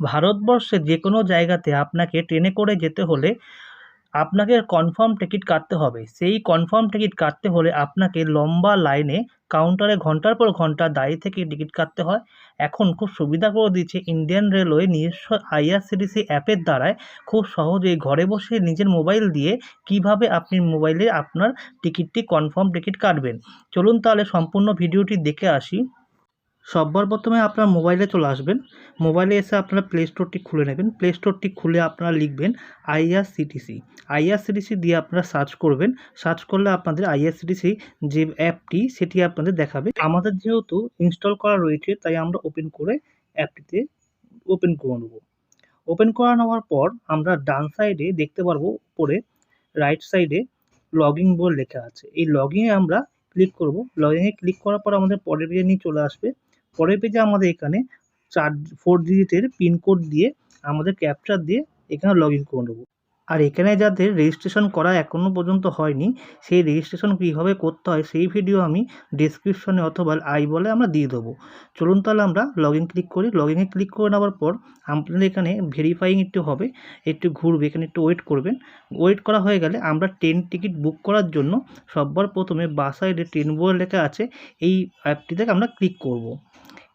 ভারতবর্ষে যে কোনো জায়গাতে আপনাকে ট্রেনে করে যেতে হলে আপনাকে কনফার্ম টিকিট কাটতে হবে। সেই কনফার্ম টিকিট কাটতে হলে আপনাকে লম্বা লাইনে কাউন্টারে ঘণ্টার পর ঘণ্টা দাঁড়িয়ে থেকে টিকিট কাটতে হয়। এখন খুব সুবিধা করে দিয়েছে ইন্ডিয়ান রেলওয়ে নিজস্ব আইআরসিটিসি অ্যাপের দ্বারায় খুব সহজেই ঘরে বসে নিজের মোবাইল দিয়ে কীভাবে আপনি মোবাইলে আপনার টিকিটটি কনফার্ম টিকিট কাটবেন। চলুন তাহলে সম্পূর্ণ ভিডিওটি দেখে আসি। সবার প্রথমে আপনার মোবাইলে চলে আসবেন। মোবাইলে এসে আপনারা প্লে স্টোরটি খুলে নেবেন। প্লে স্টোরটি খুলে আপনারা লিখবেন আইআরসিটিসি আইআরসিটিসি দিয়ে আপনারা সার্চ করবেন। সার্চ করলে আপনাদের আইআরসিটিসি যে অ্যাপটি সেটি আপনাদের দেখাবে। আমাদের যেহেতু ইনস্টল করা রয়েছে, তাই আমরা ওপেন করে অ্যাপটিতে ওপেন করে নেব। ওপেন করা নেওয়ার পর আমরা ডান সাইডে দেখতে পারব, উপরে রাইট সাইডে লগ বলে লেখা আছে। এই লগ ইনে আমরা ক্লিক করব। লগ ইনে ক্লিক করার পর আমাদের পরের পেজে নিয়ে চলে আসবে। পরের পেজে আমাদের এখানে চার ফোর ডিজিটের পিনকোড দিয়ে আমাদের ক্যাপচার দিয়ে এখানে লগ ইন করে নেব। আর এখানে যাদের রেজিস্ট্রেশন করা এখনও পর্যন্ত হয়নি, সেই রেজিস্ট্রেশন কীভাবে করতে হয় সেই ভিডিও আমি ডিসক্রিপশনে অথবা আই বলে আমরা দিয়ে দেবো। চলুন তাহলে আমরা লগ ইন ক্লিক করি। লগ ইনে ক্লিক করে নেওয়ার পর আপনাদের এখানে ভেরিফাইং একটু হবে, একটু ঘুরবে, এখানে একটু ওয়েট করবেন। ওয়েট করা হয়ে গেলে আমরা ট্রেন টিকিট বুক করার জন্য সবার প্রথমে বা সাইডে ট্রেন বলে লেখা আছে, এই অ্যাপটিতে আমরা ক্লিক করব।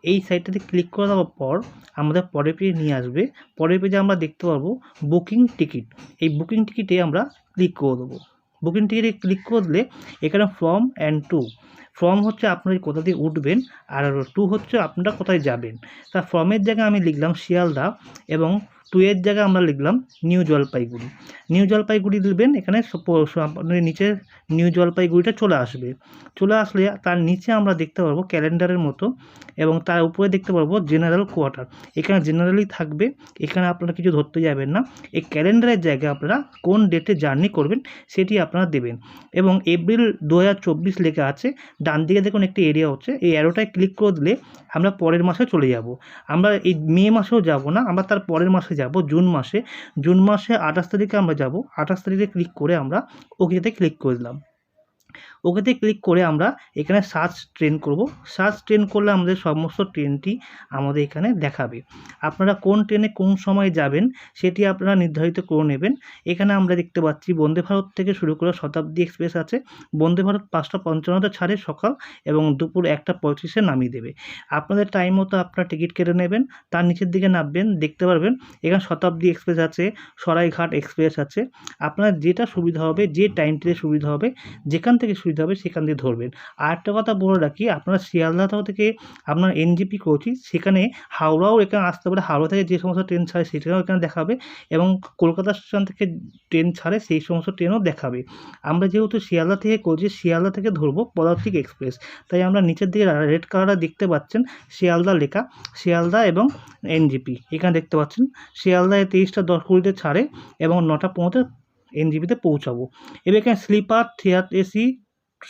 এই সাইটটাতে ক্লিক করে দেওয়ার পর আমাদের পরের পেজে নিয়ে আসবে। পরের পেজে আমরা দেখতে পাবো বুকিং টিকিট এই বুকিং টিকিটে আমরা ক্লিক করে দেবো। বুকিং টিকিটে ক্লিক করলে এখানে ফর্ম অ্যান্ড টু ফর্ম হচ্ছে আপনি কোথা দিয়ে উঠবেন আর টু হচ্ছে আপনারা কোথায় যাবেন। তা ফর্মের জায়গায় আমি লিখলাম শিয়ালদা এবং টু এর জায়গায় আমরা লিখলাম নিউ জলপাইগুড়ি নিউ জলপাইগুড়ি লিখবেন, এখানে আপনার নিচে নিউ জলপাইগুড়িটা চলে আসবে। চলে আসলে তার নিচে আমরা দেখতে পারব ক্যালেন্ডারের মতো এবং তার উপরে দেখতে পারব জেনারেল কোয়ার্টার। এখানে জেনারেলি থাকবে, এখানে আপনারা কিছু ধরতে যাবেন না। এই ক্যালেন্ডারের জায়গায় আপনারা কোন ডেটে জার্নি করবেন সেটি আপনারা দেবেন। এবং এপ্রিল দু হাজার চব্বিশ লেখা আছে, ডান দিকে দেখুন একটি এরিয়া হচ্ছে, এই অ্যারোটায় ক্লিক করে দিলে আমরা পরের মাসে চলে যাব। আমরা এই মে মাসেও যাব না, আমরা তার পরের মাসে যাব জুন মাসে। জুন মাসে আঠাশ তারিখে আমরা যাব। আঠাশ তারিখে ক্লিক করে আমরা ওকেতে ক্লিক করে দিলাম। ওকেতে ক্লিক করে আমরা এখানে সার্চ ট্রেন করব। সার্চ ট্রেন করলে আমাদের সমস্ত ট্রেনটি আমাদের এখানে দেখাবে। আপনারা কোন ট্রেনে কোন সময় যাবেন সেটি আপনারা নির্ধারিত করে নেবেন। এখানে আমরা দেখতে পাচ্ছি বন্দে ভারত থেকে শুরু করে শতাব্দী এক্সপ্রেস আছে। বন্দে ভারত পাঁচটা পঞ্চান্নতে ছাড়ে সকাল এবং দুপুর একটা পঁয়ত্রিশে নামিয়ে দেবে। আপনাদের টাইম মতো আপনারা টিকিট কেটে নেবেন, তার নিচের দিকে নামবেন, দেখতে পারবেন এখানে শতাব্দী এক্সপ্রেস আছে, সরাইঘাট এক্সপ্রেস আছে। আপনার যেটা সুবিধা হবে, যে টাইমটিতে সুবিধা হবে, যেখান থেকে সুবিধা হবে, সেখান দিয়ে ধরবেন। আর একটা কথা বলে রাখি, আপনারা শিয়ালদা থেকে আপনার এনজিপি কোচি সেখানে হাওড়াও এখানে আসতে পারে, হাওড়া থেকে যে সমস্ত ট্রেন ছাড়ে সেটাও এখানে দেখাবে এবং কলকাতা স্টেশন থেকে ট্রেন ছাড়ে সেই সমস্ত ট্রেনও দেখাবে। আমরা যেহেতু শিয়ালদা থেকে করছি, শিয়ালদা থেকে ধরবো পদার্থিক এক্সপ্রেস তাই আমরা নিচের দিকে রেড কালারটা দেখতে পাচ্ছেন, শিয়ালদা লেখা, শিয়ালদা এবং এনজিপি এখানে দেখতে পাচ্ছেন, শিয়ালদায় তেইশটা দশ কুড়িতে ছাড়ে এবং নটা পনেরোতে এনজিপিতে পৌঁছাবো। এবার এখানে sleeper tier AC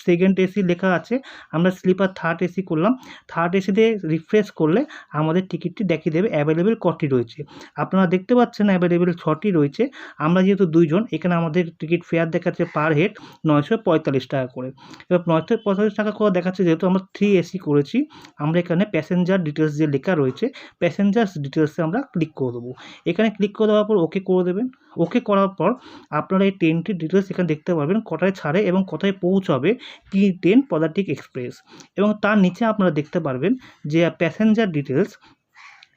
second AC লেখা আছে, আমরা স্লিপার থার্ড এসি করলাম। থার্ড এসিতে রিফ্রেশ করলে আমাদের টিকিটটি দেখিয়ে দেবে অ্যাভেলেবেল কটি রয়েছে। আপনারা দেখতে পাচ্ছেন অ্যাভেলেবেল ছটি রয়েছে। আমরা যেহেতু দুইজন, এখানে আমাদের টিকিট ফেয়ার দেখাচ্ছে পার হেড নয়শো পঁয়তাল্লিশ টাকা করে। এবার নয়শো পঁয়তাল্লিশ টাকা করে দেখাচ্ছে যেহেতু আমরা থ্রি এসি করেছি, আমরা এখানে প্যাসেঞ্জার ডিটেলস যে লেখা রয়েছে প্যাসেঞ্জার্স ডিটেলসে আমরা ক্লিক করে দেবো। এখানে ক্লিক করে দেওয়ার পর ওকে করে দেবেন। ওকে করার পর আপনারা এই ট্রেনটির ডিটেলস এখানে দেখতে পারবেন, কটায় ছাড়ে এবং কোথায় পৌঁছাবে। কি ট্রেন পদাতিক এক্সপ্রেস এবং তার নিচে আপনারা দেখতে পারবেন যে প্যাসেঞ্জার ডিটেলস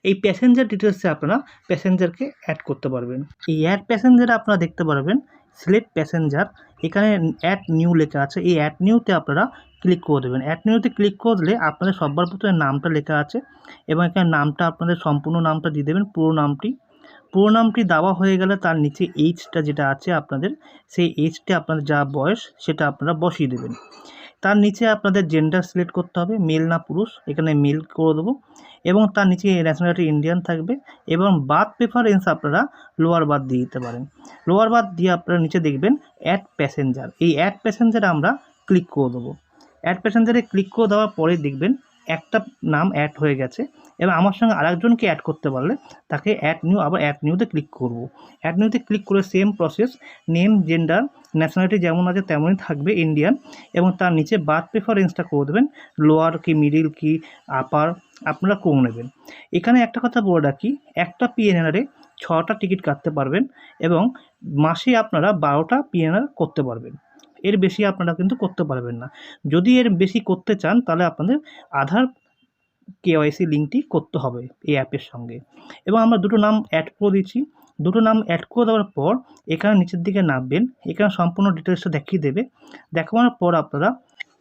এই প্যাসেঞ্জার ডিটেলসে আপনারা প্যাসেঞ্জারকে অ্যাড করতে পারবেন। এই অ্যাড প্যাসেঞ্জার আপনারা দেখতে পারবেন সিলেক্ট প্যাসেঞ্জার এখানে অ্যাড নিউ লেখা আছে, এই অ্যাড নিউতে আপনারা ক্লিক করে দেবেন। অ্যাড নিউতে ক্লিক করলে আপনাদের সবার প্রথমে নামটা লেখা আছে এবং এখানে নামটা, আপনাদের সম্পূর্ণ নামটা দিয়ে দেবেন, পুরো নামটি পুরো নামটি দেওয়া হয়ে গেলে তার নিচে এইচটা যেটা আছে আপনাদের, সেই এইজটা আপনাদের যা বয়স সেটা আপনারা বসিয়ে দেবেন। তার নিচে আপনাদের জেন্ডার সিলেক্ট করতে হবে মেল না পুরুষ, এখানে মেল করে দেবো। এবং তার নিচে ন্যাশনালিটি ইন্ডিয়ান থাকবে এবং বাদ প্রেফারেন্স আপনারা লোয়ার বাদ দিয়ে দিতে পারেন। লোয়ার বাদ দিয়ে আপনারা নিচে দেখবেন অ্যাড প্যাসেঞ্জার এই অ্যাড প্যাসেঞ্জার আমরা ক্লিক করে দেবো। অ্যাড প্যাসেঞ্জারে ক্লিক করে দেওয়ার পরে দেখবেন একটা নাম অ্যাড হয়ে গেছে। এবার আমার সঙ্গে আরেকজনকে অ্যাড করতে পারলে তাকে অ্যাড নিউ আবার অ্যাড নিউতে ক্লিক করব। অ্যাড নিউতে ক্লিক করে same process name gender nationality যেমন আছে তেমনই থাকবে ইন্ডিয়ান এবং তার নিচে বার্থ প্রেফারেন্সটা করে দেবেন। লোয়ার কি মিডিল কি আপার আপনারা করে নেবেন। এখানে একটা কথা বলে রাখি, একটা পিএনআরে ছটা টিকিট কাটতে পারবেন এবং মাসে আপনারা বারোটা পিএনআর করতে পারবেন। এর বেশি আপনারা কিন্তু করতে পারবেন না। যদি এর বেশি করতে চান, তাহলে আপনাদের আধার কেওয়াইসি লিঙ্কটি করতে হবে এই অ্যাপের সঙ্গে। এবং আমরা দুটো নাম অ্যাড করে দিচ্ছি। দুটো নাম অ্যাড করে দেওয়ার পর এখানে নিচের দিকে নামবেন। এখানে সম্পূর্ণ ডিটেলসটা দেখিয়ে দেবে। দেখানোর পর আপনারা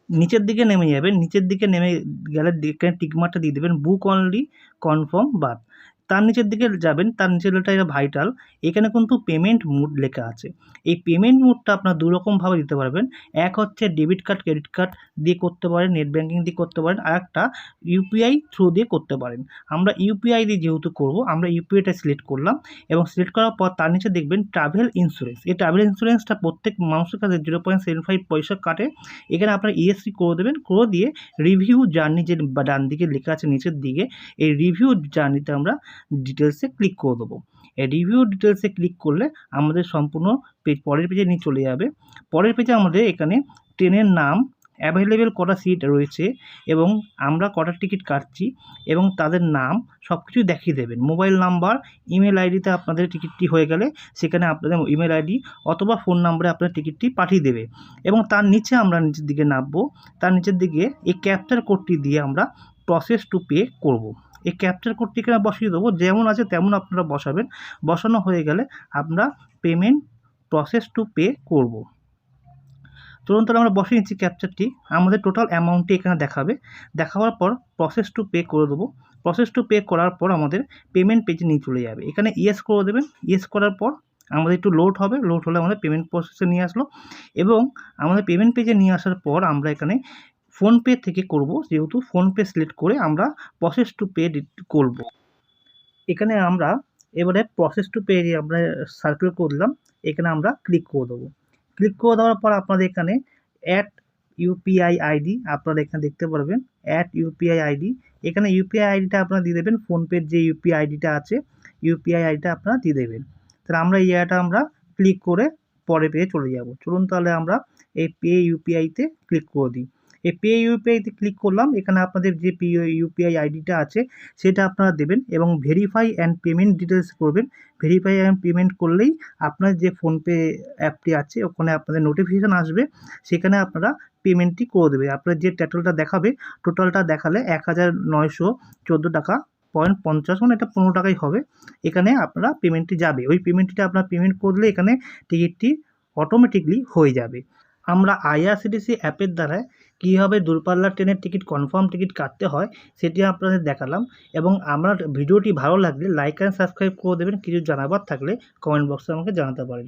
নিচের দিকে নেমে যাবেন। নিচের দিকে নেমে গেলে এখানে দিয়ে দেবেন। বুক অনলি কনফার্ম বাদ তার নিচের দিকে যাবেন, তার নিচের এটা ভাইটাল এখানে কিন্তু পেমেন্ট মুড লেখা আছে। এই পেমেন্ট মুডটা আপনার দুরকমভাবে দিতে পারবেন। এক হচ্ছে ডেবিট কার্ড ক্রেডিট কার্ড দিয়ে করতে পারেন নেট ব্যাঙ্কিং দিয়ে করতে পারেন, আর একটা ইউপিআই থ্রু দিয়ে করতে পারেন। আমরা ইউপিআই দিয়ে যেহেতু করব, আমরা ইউপিআইটা সিলেক্ট করলাম এবং সিলেক্ট করার পর তার নিচে দেখবেন ট্রাভেল ইন্স্যুরেন্স এই ট্রাভেল ইন্স্যুরেন্সটা প্রত্যেক মানুষের কাছে জিরো পয়েন্ট সেভেন ফাইভ পয়সা কাটে। এখানে আপনার ইএসসি করে দেবেন, করে দিয়ে রিভিউ জার্নি যে ডান দিকে লেখা আছে নিচের দিকে, এই রিভিউ জার্নিতে আমরা ডিটেলসে ক্লিক করে দেবো। রিভিউ ডিটেলসে ক্লিক করলে আমাদের সম্পূর্ণ পেজ পরের পেজে নিয়ে চলে যাবে। পরের পেজে আমাদের এখানে ট্রেনের নাম অ্যাভেলেবেল কটা সিট রয়েছে এবং আমরা কটা টিকিট কাটছি এবং তাদের নাম সব কিছু দেখিয়ে দেবেন। মোবাইল নাম্বার ইমেল আইডিতে আপনাদের টিকিটটি হয়ে গেলে সেখানে আপনাদের ইমেল আইডি অথবা ফোন নাম্বারে আপনার টিকিটটি পাঠিয়ে দেবে এবং তার নিচে আমরা নিচের দিকে নামবো। তার নিচের দিকে এই ক্যাপচার কোডটি দিয়ে আমরা প্রসেস টু পে করব। এই ক্যাপচার কোডটি এখানে বসিয়ে দেবো। যেমন আছে তেমন আপনারা বসাবেন। বসানো হয়ে গেলে আমরা পেমেন্ট প্রসেস টু পে করব। তাহলে আমরা বসিয়ে নিচ্ছি ক্যাপচারটি আমাদের টোটাল অ্যামাউন্টটি এখানে দেখাবে। দেখাবার পর প্রসেস টু পে করে দেবো। প্রসেস টু পে করার পর আমাদের পেমেন্ট পেজে নিয়ে চলে যাবে। এখানে ইয়েস করে দেবেন। ইয়েস করার পর আমাদের একটু লোড হবে। লোড হলে আমাদের পেমেন্ট প্রসেসে নিয়ে আসলো। এবং আমাদের পেমেন্ট পেজে নিয়ে আসার পর আমরা এখানে ফোনপে থেকে করব, যেহেতু ফোনপে সিলেক্ট করে আমরা প্রসেস টু পে করব। এখানে আমরা এবারে প্রসেস টু পে আমরা সার্কেল করলাম এখানে আমরা ক্লিক করে দেবো। ক্লিক করে দেওয়ার পর আপনাদের এখানে অ্যাড ইউপিআই আইডি আপনারা এখানে দেখতে পারবেন অ্যাড ইউপিআই আইডি এখানে ইউপিআই আইডিটা আপনারা দিয়ে দেবেন, ফোনপের যে ইউপিআই আইডিটা আছে ইউপিআই আইডিটা আপনারা দিয়ে দেবেন। তাহলে আমরা এই জায়গাটা আমরা ক্লিক করে পরে পেয়ে চলে যাব। চলুন তাহলে আমরা এই পে ইউপিআইতে ক্লিক করে দিই। এই পে ইউপিআইতে ক্লিক করলাম, এখানে আপনাদের যে পে ইউপিআই আইডিটা আছে, সেটা আপনারা দেবেন এবং ভেরিফাই অ্যান্ড পেমেন্ট ডিটেলস করবেন। ভেরিফাই অ্যান্ড পেমেন্ট করলেই আপনার যে ফোনপে অ্যাপটি আছে, ওখানে আপনাদের নোটিফিকেশান আসবে, সেখানে আপনারা পেমেন্টটি করে দেবে। আপনার যে টোটালটা দেখাবে টোটালটা দেখালে এক হাজার নয়শো চোদ্দ টাকা পয়েন্ট পঞ্চাশ মানে এটা পনেরো টাকাই হবে। এখানে আপনারা পেমেন্টটি যাবে। ওই পেমেন্টটিটা আপনারা পেমেন্ট করলে এখানে টিকিটটি অটোমেটিকলি হয়ে যাবে। আমরা আইআরসিটিসি অ্যাপের দ্বারা কীভাবে দূরপাল্লার ট্রেনের টিকিট, কনফার্ম টিকিট কাটতে হয় সেটি আপনাদের দেখালাম এবং আমার ভিডিওটি ভালো লাগলে লাইক অ্যান্ড সাবস্ক্রাইব করে দেবেন। কিছু জানাবার থাকলে কমেন্ট বক্সে আমাকে জানাতে পারেন।